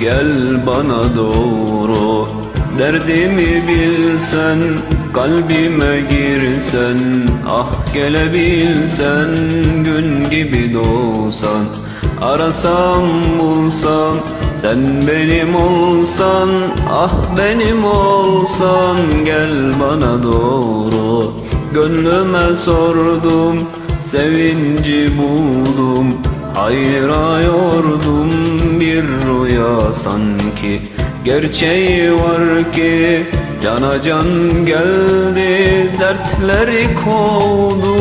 Gel bana doğru Derdimi bilsen Kalbime girsen Ah gelebilsen Gün gibi doğsan. Arasam bulsam Sen benim olsan Ah benim olsan. Gel bana doğru Gönlüme sordum Sevinci buldum Hayra yordum bir rüya sanki. Gerçeği var ki cana can geldi Dertleri kovdu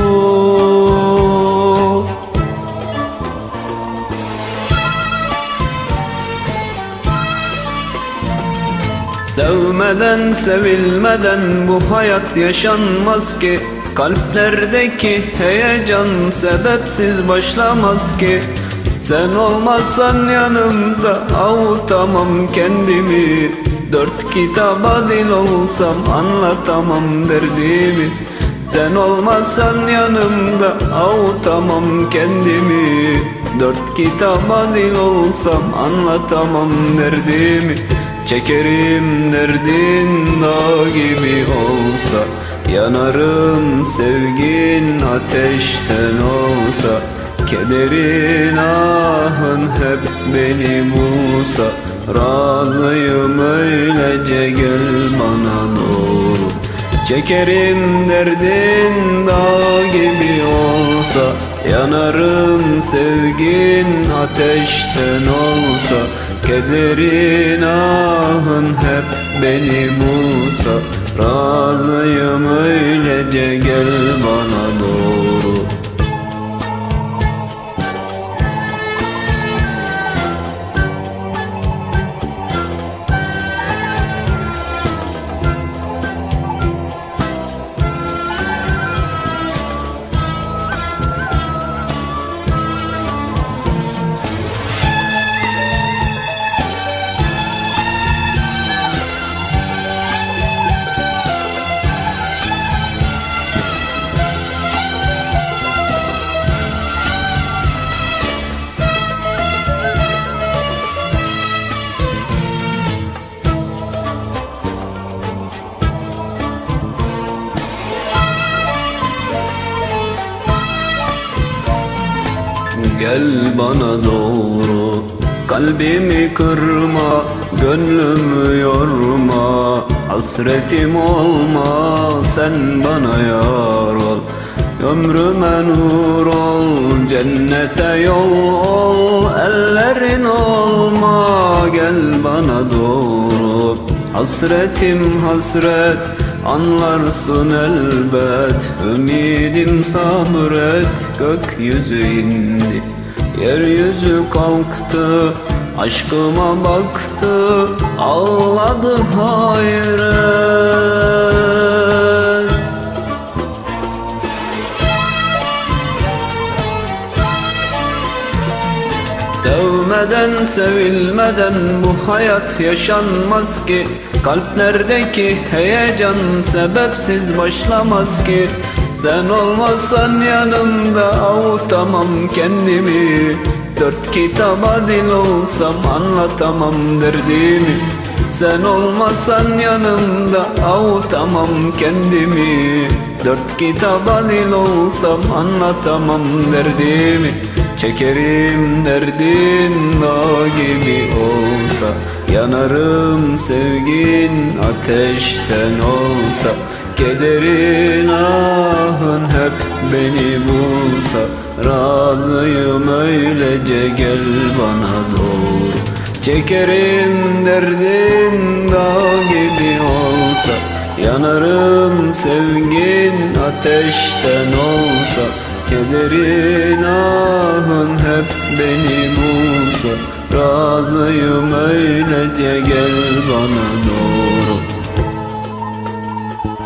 Sevmeden sevilmeden bu hayat yaşanmaz ki Kalplerdeki heyecan sebepsiz başlamaz ki. Sen olmazsan yanımda avutamam kendimi. Dört kitaba dil olsam anlatamam derdimi. Sen olmazsan yanımda avutamam kendimi. Dört kitaba dil olsam anlatamam derdimi. Çekerim derdin dağ gibi olsa Yanarım sevgin ateşten olsa Kederin ahın hep beni bulsa Razıyım öylece gel bana doğru Çekerim derdin dağ gibi olsa Yanarım sevgin ateşten olsa. Kederin ahın hep beni bulsa Razıyım öylece gel bana doğru Gel bana doğru Kalbimi kırma Gönlümü yorma. Hasretim olma Sen bana yar ol. Ömrüme nur ol Cennete yol ol Ellerin olma. Gel bana doğru Hasretim hasret Anlarsın elbet Ümidim sabret Gökyüzü indi. Yeryüzü kalktı Aşkıma baktı Ağladı hayret Sevmeden sevilmeden bu hayat yaşanmaz ki. Kalplerdeki heyecan sebepsiz başlamaz ki. Sen olmazsan yanımda avutamam kendimi. Dört kitaba dil olsam anlatamam derdimi. Sen olmazsan yanımda avutamam kendimi. Dört kitaba dil olsam anlatamam derdimi Çekerim derdin dağ gibi olsa Yanarım sevgin ateşten olsa. Kederin ahın hep beni bulsa Razıyım öylece gel bana doğru. Çekerim derdin dağ gibi olsa Yanarım sevgin ateşten olsa. Kederin ahın hep beni bulsa Razıyım öylece gel bana doğru